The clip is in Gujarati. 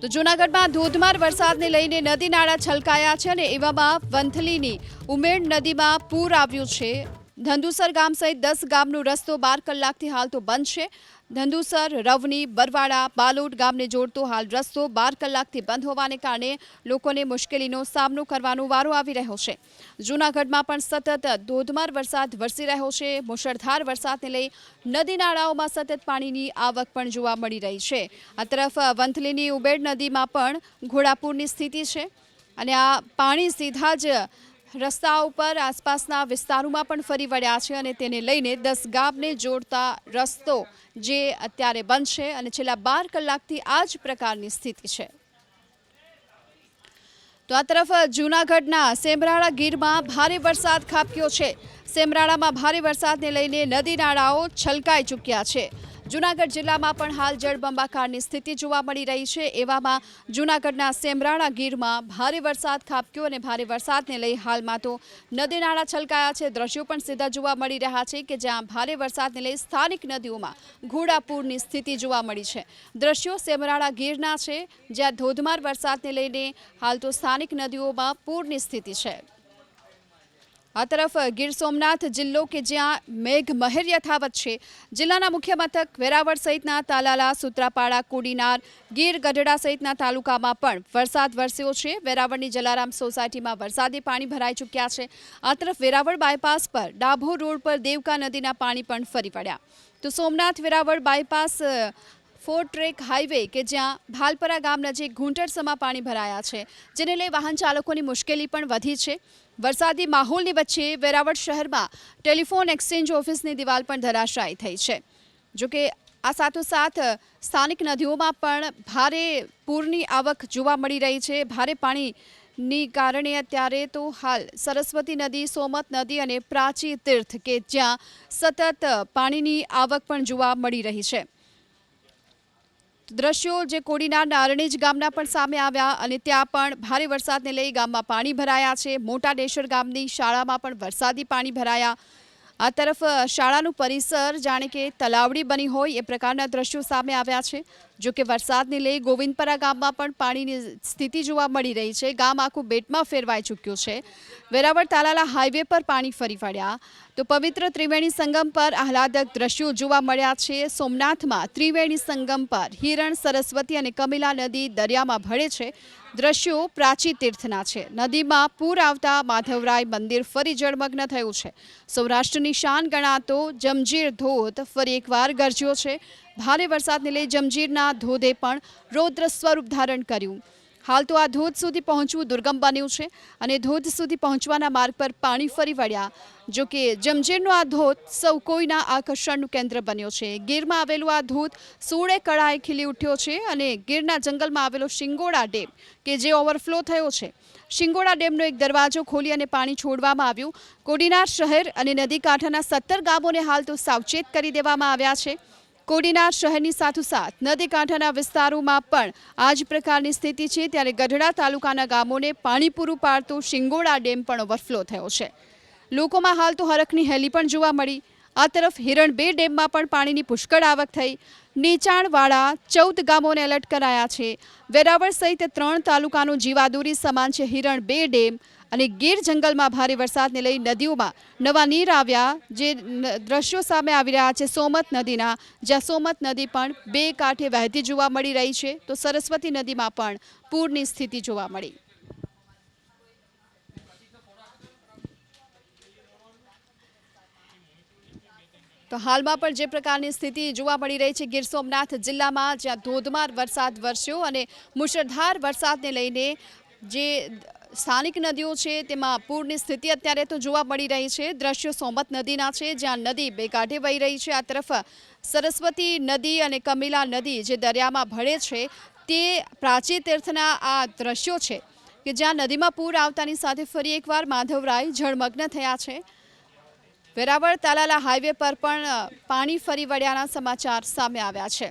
તો જૂનાગઢમાં ધોધમાર વરસાદને લઈને નદી નાળા છલકાયા છે અને એવામાં વંથલીની ઉમેડ નદીમાં પૂર આવ્યું છે. ધંધુસર ગામ સહિત દસ ગામનો રસ્તો બાર કલાકથી હાલ તો બંધ છે. ધંધુસર, રવની બરવાડા બાલોડ ગામને જોડતો હાલ રસ્તો બાર કલાકથી બંધ હોવાને કારણે લોકોને મુશ્કેલીનો સામનો કરવાનો વારો આવી રહ્યો છે. જૂનાગઢમાં પણ સતત ધોધમાર વરસાદ વરસી રહ્યો છે. મુશળધાર વરસાદને લઈ નદી નાળાઓમાં સતત પાણીની આવક પણ જોવા મળી રહી છે. આ તરફ વંથલીની ઉબેડ નદીમાં પણ ઘોડાપૂરની સ્થિતિ છે અને આ પાણી સીધા જ રસ્તા ઉપર આસપાસના વિસ્તારોમાં પણ ફરી વળ્યા છે અને તેને લઈને દસ ગામને જોડતા રસ્તો જે અત્યારે બંધ છે અને છેલ્લા બાર કલાકથી આ જ પ્રકારની સ્થિતિ છે. તો આ તરફ જૂનાગઢના સેમરાળા ગીરમાં ભારે વરસાદ ખાબક્યો છે. સેમરાળામાં ભારે વરસાદને લઈને નદી નાળાઓ છલકાઈ ચૂક્યા છે. જૂનાગઢ જિલ્લામાં પણ હાલ જળબંબાકારની સ્થિતિ જોવા મળી રહી છે. એવામાં જૂનાગઢના સેમરાળા ગીરમાં ભારે વરસાદ ખાબક્યો અને ભારે વરસાદને લઈ હાલમાં તો નદી નાળા છલકાયા છે. દ્રશ્યો પણ સીધા જોવા મળી રહ્યા છે કે જ્યાં ભારે વરસાદને લઈ સ્થાનિક નદીઓમાં ઘોડાપૂરની સ્થિતિ જોવા મળી છે. દ્રશ્યો સેમરાળા ગીરના છે, જ્યાં ધોધમાર વરસાદને લઈને હાલ તો સ્થાનિક નદીઓમાં પૂરની સ્થિતિ છે. આ તરફ ગીર સોમનાથ જિલ્લો કે જ્યાં મેઘ મહેર યથાવત છે. જિલ્લાના મુખ્ય મથક વેરાવળ સહિતના તાલાલા, સુત્રાપાડા, કુડીનાર, ગીર ગઢડા સહિતના તાલુકામાં પણ વરસાદ વરસ્યો છે. વેરાવળની જલારામ સોસાયટીમાં વરસાદી પાણી ભરાઈ ચૂક્યા છે. આ તરફ વેરાવળ બાયપાસ પર ડાભો રોડ પર દેવકા નદીના પાણી પણ ફરી વળ્યા. તો Somnath Veraval bypass four track highway કે જ્યાં ભાલપરા ગામ નજીક ઘૂંટણસમાં પાણી ભરાયા છે, જેને લઈ વાહન ચાલકોની મુશ્કેલી પણ વધી છે. વરસાદી માહોલની વચ્ચે વેરાવળ શહેરમાં ટેલિફોન એક્સચેન્જ ઓફિસની દિવાલ પણ ધરાશાયી થઈ છે. જોકે આ સાથોસાથ સ્થાનિક નદીઓમાં પણ ભારે પૂરની આવક જોવા મળી રહી છે. ભારે પાણી ની કારણે અત્યારે તો હાલ સરસ્વતી નદી, સોમત નદી અને પ્રાચી તીર્થ કે જ્યાં સતત પાણીની આવક પણ જોવા મળી રહી છે. દ્રશ્યો જે કોડીના નારણેજ ગામના પણ સામે આવ્યા અને ત્યાં પણ ભારે વરસાદને લઈ ગામમાં પાણી ભરાયા છે. મોટા ડેશર ગામની શાળામાં પણ વરસાદી પાણી ભરાયા. આ તરફ શાળાનું પરિસર જાણે કે તલાવડી બની હોય એ પ્રકારના દ્રશ્યો સામે આવ્યા છે. જો કે વરસાદને લઈ ગોવિંદપરા ગામમાં પણ પાણીની સ્થિતિ જોવા મળી રહી છે. ગામ આખું બેટમાં ફેરવાઈ ચૂક્યું છે. વેરાવળ તાલાલા હાઈવે પર પાણી ફરી વળ્યા. તો પવિત્ર ત્રિવેણી સંગમ પર આહલાદક દ્રશ્યો જોવા મળ્યા છે. સોમનાથમાં ત્રિવેણી સંગમ પર હિરણ, સરસ્વતી અને કમિલા નદી દરિયામાં ભળે છે. દ્રશ્યો પ્રાચી તીર્થના છે. નદીમાં પૂર આવતા માધવરાય મંદિર ફરી જળમગ્ન થયું છે. સૌરાષ્ટ્રની શાન ગણાતો જમજીર ધોધ ફરી એકવાર ગરજ્યો છે. ભારે વરસાદને લઈ જમજીરના ધોધે પણ રૌદ્ર સ્વરૂપ ધારણ કર્યું. હાલ તો આ ધોધ સુધી પહોંચવું દુર્ગમ બન્યું છે અને ધોધ સુધી પહોંચવાના માર્ગ પર પાણી ફરી વળ્યા. જો કે જમજેરનો આ ધોધ સૌ કોઈના આકર્ષણનું કેન્દ્ર બન્યો છે. ગીરમાં આવેલો આ ધોધ સોળે કળાએ ખીલી ઉઠ્યો છે અને ગીરના જંગલમાં આવેલો શિંગોડા ડેમ, કે જે ઓવરફ્લો થયો છે. શિંગોડા ડેમનો એક દરવાજો ખોલી અને પાણી છોડવામાં આવ્યું. કોડીનાર શહેર અને નદી કાંઠાના સત્તર ગામોને હાલ તો સાવચેત કરી દેવામાં આવ્યા છે. કોડીનાર શહેરની સાથોસાથ નદી કાંઠાના વિસ્તારોમાં પણ આ જ પ્રકારની સ્થિતિ છે. ત્યારે ગઢડા તાલુકાના ગામોને પાણી પૂરું પાડતો શિંગોડા ડેમ પણ ઓવરફ્લો થયો છે. લોકોમાં હાલ તો હરખની હેલી પણ જોવા મળી. આ તરફ હિરણ બે ડેમમાં પણ પાણીની પુષ્કળ આવક થઈ. નીચાણવાળા ચૌદ ગામોને એલર્ટ કરાયા છે. વેરાવળ સહિત ત્રણ તાલુકાનું જીવાદોરી સમાન છે હિરણ બે ડેમ. અને ગીર જંગલમાં ભારે વરસાદને લઈ નદીઓમાં નવા નીર આવ્યા, જે દ્રશ્યો સામે આવી રહ્યા છે. સોમત નદીના, જ્યાં સોમત નદી પણ બે કાંઠે વહેતી જોવા મળી રહી છે, તો સરસ્વતી નદીમાં પણ પૂરની સ્થિતિ જોવા મળી. તો હાલમાં પણ જે પ્રકારની સ્થિતિ જોવા મળી રહી છે, ગીર સોમનાથ જિલ્લામાં જ્યાં ધોધમાર વરસાદ વરસ્યો અને મુશળધાર વરસાદને લઈને જે સ્થાનિક નદીઓ છે, તેમાં પૂરની સ્થિતિ અત્યારે તો જોવા મળી રહી છે. દ્રશ્યો સોમત નદીના છે, જ્યાં નદી બે કાંઠે વહી રહી છે. આ તરફ સરસ્વતી નદી અને કમિલા નદી જે દરિયામાં ભળે છે, તે પ્રાચી તીર્થના આ દ્રશ્યો છે કે જ્યાં નદીમાં પૂર આવતાની સાથે ફરી એકવાર માધવરાય જળમગ્ન થયા છે. વેરાવળ તાલાલા હાઈવે પર પણ પાણી ફરી વળ્યાના સમાચાર સામે આવ્યા છે.